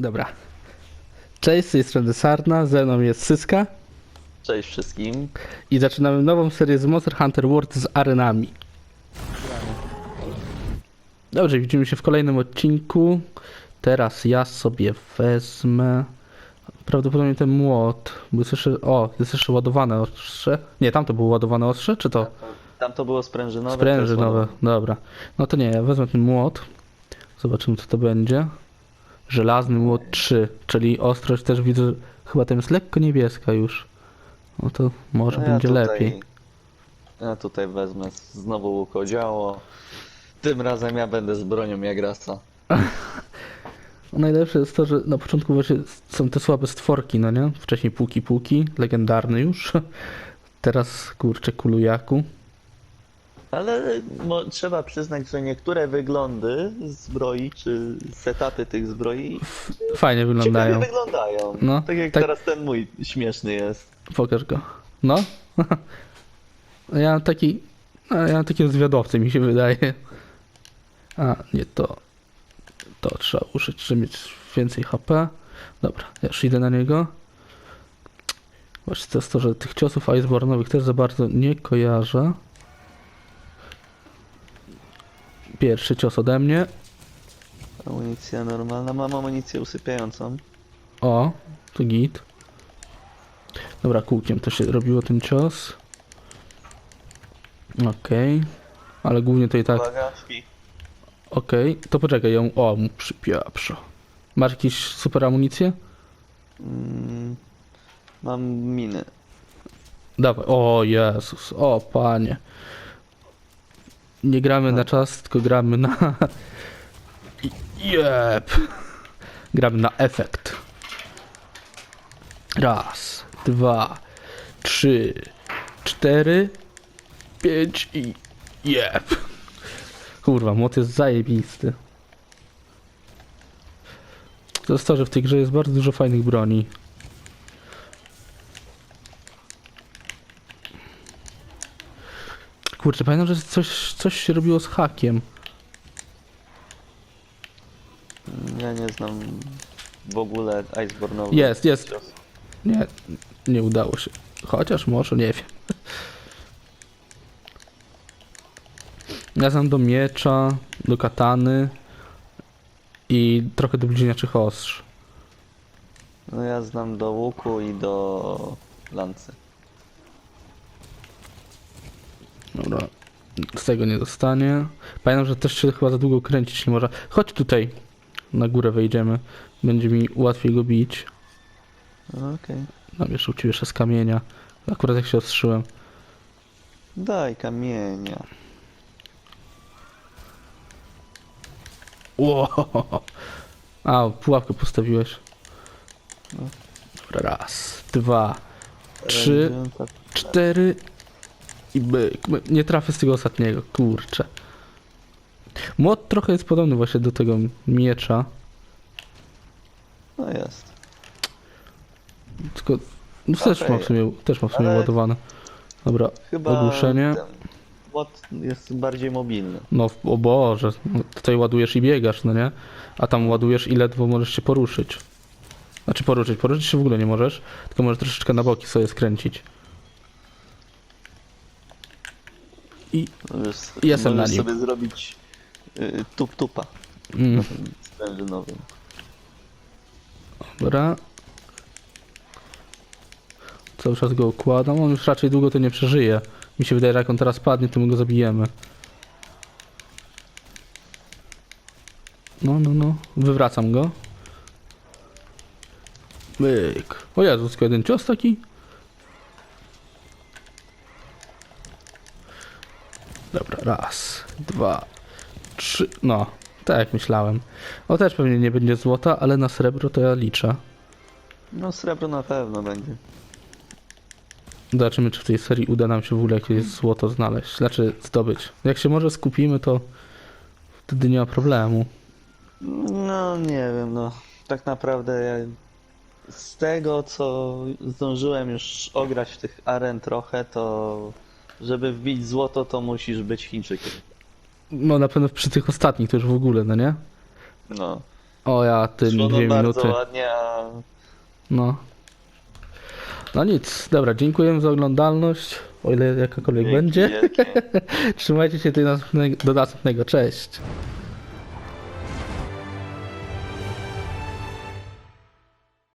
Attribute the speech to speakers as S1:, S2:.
S1: Dobra. Cześć, z tej strony Sarna, ze mną jest Syska
S2: Cześć wszystkim.
S1: i zaczynamy nową serię z Monster Hunter World z arenami. Dobrze, widzimy się w kolejnym odcinku. Teraz ja sobie wezmę prawdopodobnie ten młot, bo jest jeszcze, o, jest jeszcze ładowane ostrze. Nie, tam to było ładowane ostrze, czy to?
S2: Tam to było sprężynowe.
S1: Sprężynowe, dobra. No to nie, ja wezmę ten młot. Zobaczymy co to będzie. Żelazny młot 3, czyli ostrość też widzę, chyba tam jest lekko niebieska już. No to może
S2: No ja
S1: będzie
S2: tutaj-
S1: lepiej.
S2: Ja tutaj wezmę znowu łukodziało. Tym razem ja będę z bronią jak rasa.
S1: No najlepsze jest to, że na początku właśnie są te słabe stworki, no nie? Wcześniej puki puki, legendarny już. Teraz kurczę kulujaku.
S2: Ale trzeba przyznać, że niektóre wyglądy zbroi, czy setupy tych zbroi
S1: Fajnie wyglądają.
S2: wyglądają.
S1: No,
S2: tak jak
S1: tak-
S2: teraz ten mój śmieszny jest.
S1: Pokaż go. No. Ja mam taki. a Ja mam taki zwiadowcy mi się wydaje. A, nie to. To trzeba użyć, żeby mieć więcej HP. Dobra, ja już idę na niego. Właśnie to jest to, że tych ciosów Iceborne'owych też za bardzo nie kojarzę. Pierwszy cios ode mnie.
S2: Amunicja normalna. Mam amunicję usypiającą.
S1: O, to git. Dobra, kółkiem to się robiło ten cios. Okej. Ale głównie to i tak.
S2: Uwaga, śpi.
S1: Okej, to poczekaj, ją. O, mu przypieprza. Masz jakieś super amunicję?
S2: Mm, mam miny.
S1: Dawaj. O Jezus, o panie. Nie gramy na czas, tylko gramy na. Jep. Gramy na efekt. Raz, dwa, trzy, cztery, pięć i. Jep. Kurwa, młot jest zajebisty. To jest to, że w tej grze jest bardzo dużo fajnych broni. Kurczę, pamiętam, że coś, coś się robiło z hakiem.
S2: Ja nie znam w ogóle Iceborne'owych.
S1: Jest, jest. Nie, nie udało się. Chociaż może, nie wiem. Ja znam do miecza, do katany i trochę do bliźniaczych ostrz.
S2: No ja znam do łuku i do lancy.
S1: Dobra, z tego nie dostanie. Pamiętam, że też się chyba za długo kręcić nie może. Chodź tutaj, na górę wejdziemy. Będzie mi łatwiej go bić.
S2: Okej.
S1: Namieszał ci jeszcze z kamienia. Akurat jak się ostrzyłem.
S2: Daj kamienia.
S1: Ło! A, pułapkę postawiłeś.
S2: No.
S1: Dobra, raz, dwa, Trzy. Cztery i byk. Nie trafię z tego ostatniego, kurczę. Młot trochę jest podobny właśnie do tego miecza,
S2: No jest.
S1: tylko no, też
S2: Okej.
S1: ma w sumie, też ma w sumie
S2: Ale-
S1: ładowane. Dobra,
S2: Chyba
S1: Ogłuszenie.
S2: ten Młot jest bardziej mobilny.
S1: no w- o Boże, no, tutaj ładujesz i biegasz, no nie? A tam ładujesz i ledwo możesz się poruszyć. Znaczy poruszyć, poruszyć się w ogóle nie możesz, tylko możesz troszeczkę na boki sobie skręcić. I
S2: Możesz,
S1: Jestem
S2: możesz
S1: na nim.
S2: sobie zrobić y, tup-tupa
S1: mm,
S2: sprężynowym.
S1: dobra. Cały czas go układam, on już raczej długo to nie przeżyje. Mi się wydaje, że jak on teraz padnie, to my go zabijemy. No, no, no. Wywracam go. Myk. O Jezus, tylko jeden cios taki? Dobra, raz, dwa, trzy. No, tak jak myślałem. O, też pewnie nie będzie złota, ale na srebro to ja liczę.
S2: No srebro na pewno będzie.
S1: Zobaczymy, czy w tej serii uda nam się w ogóle jakieś złoto znaleźć. Znaczy, zdobyć. Jak się może skupimy, to wtedy nie ma problemu.
S2: No nie wiem, no tak naprawdę ja z tego co zdążyłem już ograć w tych aren trochę, to żeby wbić złoto to musisz być Chińczykiem.
S1: No na pewno przy tych ostatnich to już w ogóle, no nie?
S2: No.
S1: O ja, tym
S2: Szło
S1: dwie
S2: bardzo
S1: minuty.
S2: ładnie, a
S1: No. No nic, dobra, dziękuję za oglądalność, o ile jakakolwiek będzie.
S2: wielkie.
S1: Trzymajcie się do następnego, do następnego, cześć.